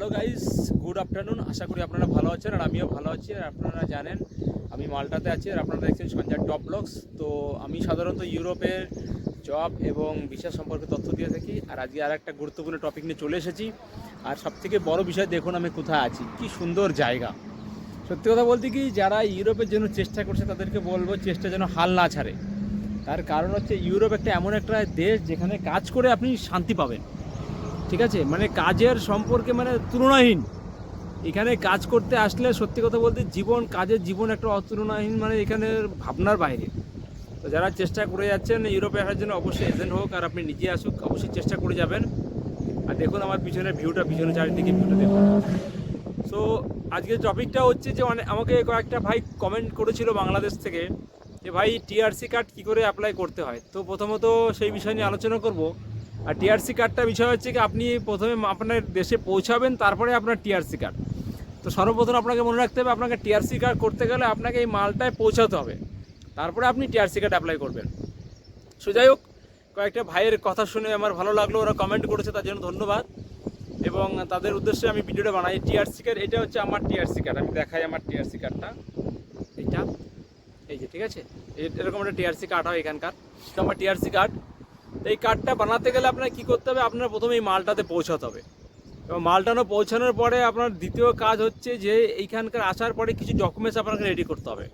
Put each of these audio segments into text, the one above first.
Hello guys good afternoon আশা করি আপনারা ভালো আছেন আর আমিও ভালো আছি। আর আপনারা জানেন, আমি মালটাতে আছি আর আপনারা দেখছেন সঞ্জয় টপ ব্লগস তো আমি সাধারণত ইউরোপের জব এবং ভিসা সম্পর্কে তথ্য দিয়ে থাকি। আর আজকে আর একটা গুরুত্বপূর্ণ টপিক নিয়ে চলে এসেছি। আর সবথেকে বড় বিষয় দেখুন আমি কোথায় আছি। কি সুন্দর জায়গা। সত্যি কথা বলতে কি, যারা ইউরোপের জন্য চেষ্টা করছে, তাদেরকে বলব চেষ্টা যেন হাল না ছাড়ে। তার কারণ হচ্ছে, ইউরোপ একটা এমন একটা দেশ যেখানে কাজ করে আপনি শান্তি পাবেন। ঠিক আছে? মানে কাজের সম্পর্কে মানে তুলনাহীন। এখানে কাজ করতে আসলে সত্যি কথা বলতে জীবন, কাজের জীবন একটা অতুলনাহীন মানে এখানে ভাবনার বাইরে। তো যারা চেষ্টা করে যাচ্ছেন ইউরোপে আসার জন্য অবশ্যই এজেন্ট হোক আর আপনি নিজে আসুক, অবশ্যই চেষ্টা করে যাবেন। আর দেখুন আমার পিছনে ভিউটা পিছনে চারিদিকে ভিউটা দেখুন। সো আজকের টপিকটা হচ্ছে যে অনেক আমাকে কয়েকটা ভাই কমেন্ট করেছিল বাংলাদেশ থেকে যে, ভাই টিআরসি কার্ড কী করে অ্যাপ্লাই করতে হয়? তো প্রথমত সেই বিষয় নিয়ে আলোচনা করব। আর টিআরসি কার্ডটা বিষয় হচ্ছে কি, আপনি প্রথমে আপনার দেশে পৌঁছাবেন, তারপরে আপনার টিআরসি কার্ড তো সর্বপ্রথম আপনাকে মনে রাখতে হবে, আপনাকে টিআরসি কার্ড করতে গেলে আপনাকে এই মালটায় পৌঁছাতে হবে। তারপরে আপনি টিআরসি কার্ড অ্যাপ্লাই করবেন। সো যাই হোক, কয়েকটা ভাইয়ের কথা শুনে আমার ভালো লাগল, ওরা কমেন্ট করেছে, তার জন্য ধন্যবাদ। এবং তাদের উদ্দেশ্যে আমি ভিডিওটা বানাই টিআরসি কার্ড এটা হচ্ছে আমার টিআরসি কার্ড আমি দেখাই আমার টিআরসি কার্ডটা এইটা, এই যে, ঠিক আছে? এরকম একটা টিআরসি কার্ড হয় এখানকার। এটা আমার টিআরসি কার্ড এই কার্ডটা বানাতে গেলে আপনার কি করতে হবে? আপনার প্রথমে এই মালটাতে পৌঁছাতে হবে। এবং মালটানো পৌঁছানোর পরে আপনার দ্বিতীয় কাজ হচ্ছে যে এইখানকার আসার পরে কিছু ডকুমেন্টস আপনাকে রেডি করতে হবে।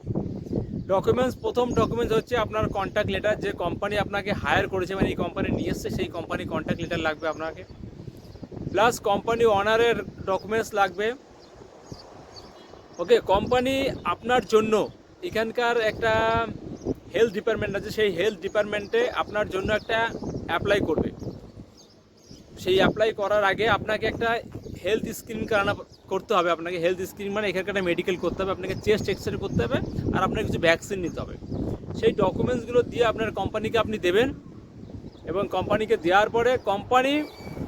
ডকুমেন্টস প্রথম ডকুমেন্টস হচ্ছে আপনার কন্ট্যাক্ট লেটার যে কোম্পানি আপনাকে হায়ার করেছে মানে এই কোম্পানি নিয়ে এসছে, সেই কোম্পানি কন্ট্যাক্ট লেটার লাগবে আপনাকে। প্লাস কোম্পানি অনারের ডকুমেন্টস লাগবে। ওকে কোম্পানি আপনার জন্য এখানকার একটা হেলথ ডিপার্টমেন্ট আছে সেই হেলথ ডিপার্টমেন্টে আপনার জন্য একটা অ্যাপ্লাই করবে। সেই অ্যাপ্লাই করার আগে আপনাকে একটা হেলথ স্ক্রিন করানো করতে হবে। আপনাকে হেলথ স্ক্রিন মানে এখানকার মেডিকেল করতে হবে, আপনাকে চেস্ট এক্স রে করতে হবে আর আপনাকে কিছু ভ্যাকসিন নিতে হবে। সেই ডকুমেন্টসগুলো দিয়ে আপনার কোম্পানিকে আপনি দেবেন এবং কোম্পানিকে দেওয়ার পরে কোম্পানি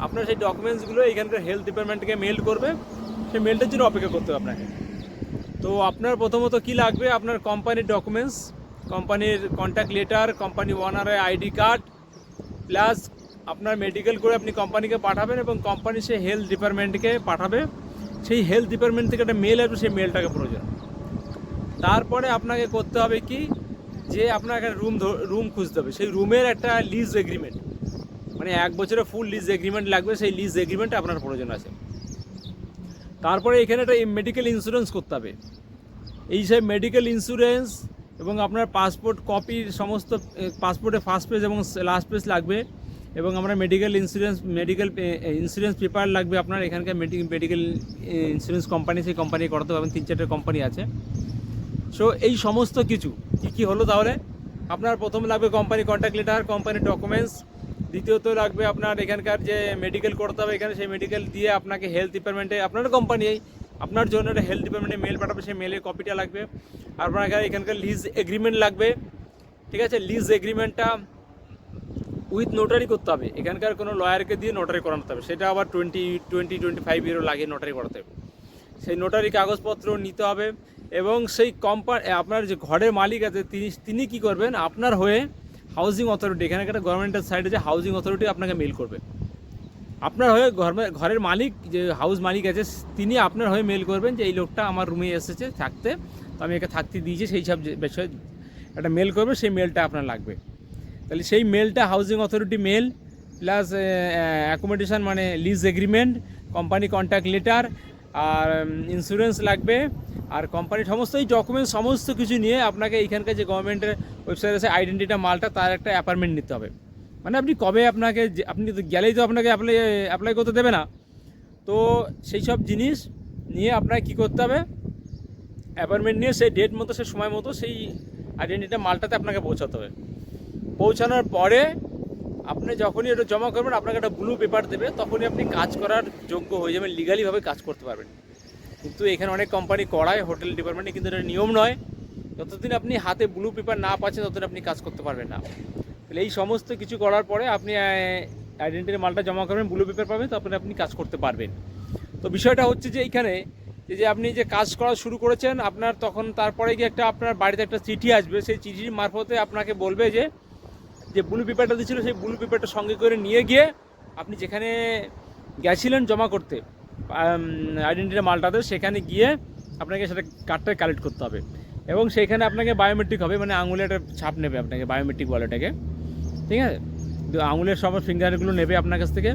আপনার সেই ডকুমেন্টসগুলো এখানকার হেলথ ডিপার্টমেন্টকে মেল করবে। সেই মেলটার জন্য অপেক্ষা করতে হবে আপনাকে। তো আপনার প্রথমত কি লাগবে? আপনার কোম্পানির ডকুমেন্টস কোম্পানির কন্ট্যাক্ট লেটার কোম্পানি ওনারের আইডি কার্ড প্লাস আপনার মেডিকেল করে আপনি কোম্পানিকে পাঠাবেন এবং কোম্পানি সেই হেলথ ডিপার্টমেন্টকে পাঠাবে। সেই হেলথ ডিপার্টমেন্ট থেকে একটা মেল আসবে, সেই মেলটাকে প্রয়োজন। তারপরে আপনাকে করতে হবে কি? যে আপনার একটা রুম রুম খুঁজতে হবে। সেই রুমের একটা লিজ এগ্রিমেন্ট মানে এক বছরের ফুল লিজ এগ্রিমেন্ট লাগবে, সেই লিজ এগ্রিমেন্ট আপনার প্রয়োজন আছে। তারপরে এখানে একটা মেডিকেল ইন্স্যুরেন্স করতে হবে। এই সব মেডিকেল ইন্স্যুরেন্স এবং আপনার পাসপোর্ট কপির সমস্ত পাসপোর্টে ফার্স্ট পেজ এবং লাস্ট পেজ লাগবে। এবং আমরা medical insurance medical insurance paper লাগবে আপনার। এখানকার মেডিকেল ইন্স্যুরেন্স কোম্পানি সেই কোম্পানি করাতে পারবেন তিন চারটে কোম্পানি আছে। সো এই সমস্ত কিছু কী কী হলো তাহলে? আপনার প্রথম লাগবে কোম্পানি কন্ট্যাক্ট লেটার কোম্পানির ডকুমেন্টস দ্বিতীয়ত লাগবে আপনার এখানকার যে মেডিকেল করতে হবে, এখানে সেই মেডিকেল দিয়ে আপনাকে হেলথ ডিপার্টমেন্টে আপনার কোম্পানি আপনার জন্য একটা হেলথ ডিপার্টমেন্টে মেল পাঠাবে, সেই মেলের কপিটা লাগবে। আপনার এখানে এখানকার লিজ এগ্রিমেন্ট লাগবে। ঠিক আছে? লিজ এগ্রিমেন্টটা উইথ নোটারি করতে হবে। এখানকার কোনো লয়ারকে দিয়ে নোটারি করাতে হবে। সেটা আবার twenty twenty twenty five euro লাগে নোটারি করাতে। হবে সেই নোটারি কাগজপত্র নিতে হবে এবং সেই কোম্পানি আপনার যে ঘরের মালিক আছে, তিনি তিনি কী করবেন? আপনার হয়ে হাউজিং অথরিটি এখানে একটা গভর্নমেন্টের সাইডে যে হাউজিং অথরিটি আপনাকে মেল করবে। আপনার হয়ে ঘর- ঘরের মালিক, যে হাউস মালিক আছে, তিনি আপনার হয়ে মেল করবেন যে এই লোকটা আমার রুমে এসেছে থাকতে। তো আমি একে থাকতে দিয়েছি, সেই সব বিষয়ে একটা মেল করবে, সেই মেলটা আপনার লাগবে। তাহলে সেই মেলটা housing authority mail plus accommodation মানে lease agreement company contact letter আর ইন্স্যুরেন্স লাগবে। আর কোম্পানির সমস্ত, এই ডকুমেন্ট সমস্ত কিছু নিয়ে আপনাকে এইখানকার যে গভর্নমেন্টের ওয়েবসাইট আছে আইডেন্টিটা মালটা, তার একটা অ্যাপার্টমেন্ট নিতে হবে। মানে আপনি কবে আপনাকে আপনি তো গেলেই তো আপনাকে অ্যাপ্লাই অ্যাপ্লাই করতে দেবে না। তো সেই সব জিনিস নিয়ে আপনাকে কী করতে হবে? অ্যাপয়েন্টমেন্ট নিয়ে সেই ডেট মতো, সেই সময় মতো সেই আইডেন্টিটা মালটাতে আপনাকে পৌঁছাতে হবে। পৌঁছানোর পরে আপনি যখনই এটা জমা করবেন, আপনাকে একটা ব্লু পেপার দেবে, তখনই আপনি কাজ করার যোগ্য হয়ে যাবেন লিগালিভাবে কাজ করতে পারবেন। কিন্তু এখানে অনেক কোম্পানি করায় হোটেল ডিপার্টমেন্টে কিন্তু এটা নিয়ম নয়। যতদিন আপনি হাতে ব্লু পেপার না পাচ্ছেন, ততদিন আপনি কাজ করতে পারবেন না। তাহলে এই সমস্ত কিছু করার পরে আপনি আইডেন্টিটি মালটা জমা করবেন ব্লু পেপার পাবেন, তখন আপনি কাজ করতে পারবেন। তো বিষয়টা হচ্ছে যে এইখানে যে যে আপনি যে কাজ করা শুরু করেছেন, আপনার তখন তারপরে গিয়ে একটা আপনার বাড়িতে একটা চিঠি আসবে, সেই চিঠির মারফতে আপনাকে বলবে যে যে ব্লু পেপারটা দিয়েছিল, সেই ব্লু পেপারটা সঙ্গে করে নিয়ে গিয়ে আপনি যেখানে গেছিলেন জমা করতে আইডেন্টিটি মালটাতে, সেখানে গিয়ে আপনাকে সেটা কার্ডটা কালেক্ট করতে হবে। এবং সেখানে আপনাকে বায়োমেট্রিক হবে মানে আঙুলে একটা ছাপ নেবে আপনাকে বায়োমেট্রিক ওয়ালেটাকে ঠিক আছে? আঙুলের সব ফিঙ্গারগুলো নেবে আপনার কাছ থেকে।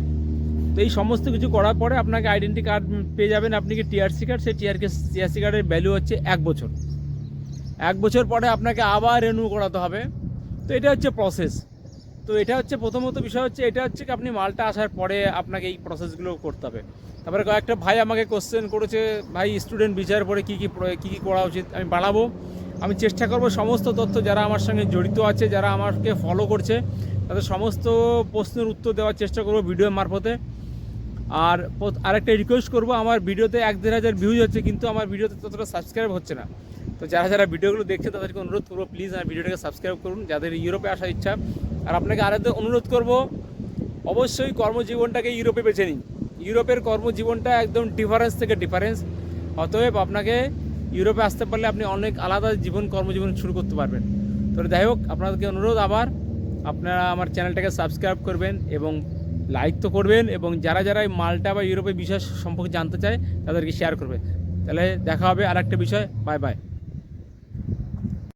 তো এই সমস্ত কিছু করার পরে আপনাকে আইডেন্টি কার্ড পেয়ে যাবেন। আপনি কি টিআরসি কার্ড সেই টিআরকে টিআরসি কার্ডের ভ্যালু হচ্ছে এক বছর। এক বছর পরে আপনাকে আবার রেনিউ করাতে হবে। তো এটা হচ্ছে প্রসেস তো এটা হচ্ছে প্রথমত বিষয় হচ্ছে, এটা হচ্ছে কি আপনি মালটা আসার পরে আপনাকে এই প্রসেসগুলো করতে হবে। তারপরে কয়েকটা ভাই আমাকে কোশ্চেন করেছে, ভাই স্টুডেন্ট বিচার পরে কী কী কী কী করা উচিত? আমি বাড়াবো। আমি চেষ্টা করব সমস্ত তথ্য যারা আমার সঙ্গে জড়িত আছে, যারা আমাকে ফলো করছে, তাদের সমস্ত প্রশ্নের উত্তর দেওয়ার চেষ্টা করব ভিডিও মারফতে। আর আরেকটা রিকোয়েস্ট করব, আমার ভিডিওতে এক দেড় হাজার ভিউজ হচ্ছে, কিন্তু আমার ভিডিওতে ততটা সাবস্ক্রাইব হচ্ছে না। তো যারা যারা ভিডিওগুলো দেখছে, তাদেরকে অনুরোধ করব প্লিজ আমার ভিডিওটাকে সাবস্ক্রাইব করুন, যাদের ইউরোপে আসার ইচ্ছা। আর আপনাকে আরেকটা অনুরোধ করব, অবশ্যই কর্মজীবনটাকে ইউরোপে বেছে নিন। ইউরোপের কর্মজীবনটা একদম ডিফারেন্স থেকে ডিফারেন্স অতএব আপনাকে ইউরোপে আসতে পারলে আপনি অনেক আলাদা জীবন, কর্মজীবন শুরু করতে পারবেন। তো যাই হোক, আপনাদেরকে অনুরোধ আবার, আপনারা আমার চ্যানেলটাকে সাবস্ক্রাইব করবেন এবং লাইক তো করবেন এবং যারা যারা এই মালটা বা ইউরোপের বিষয় সম্পর্কে জানতে চায়, তাদেরকে শেয়ার করবে তাহলে দেখা হবে আর একটা বিষয়। Bye bye.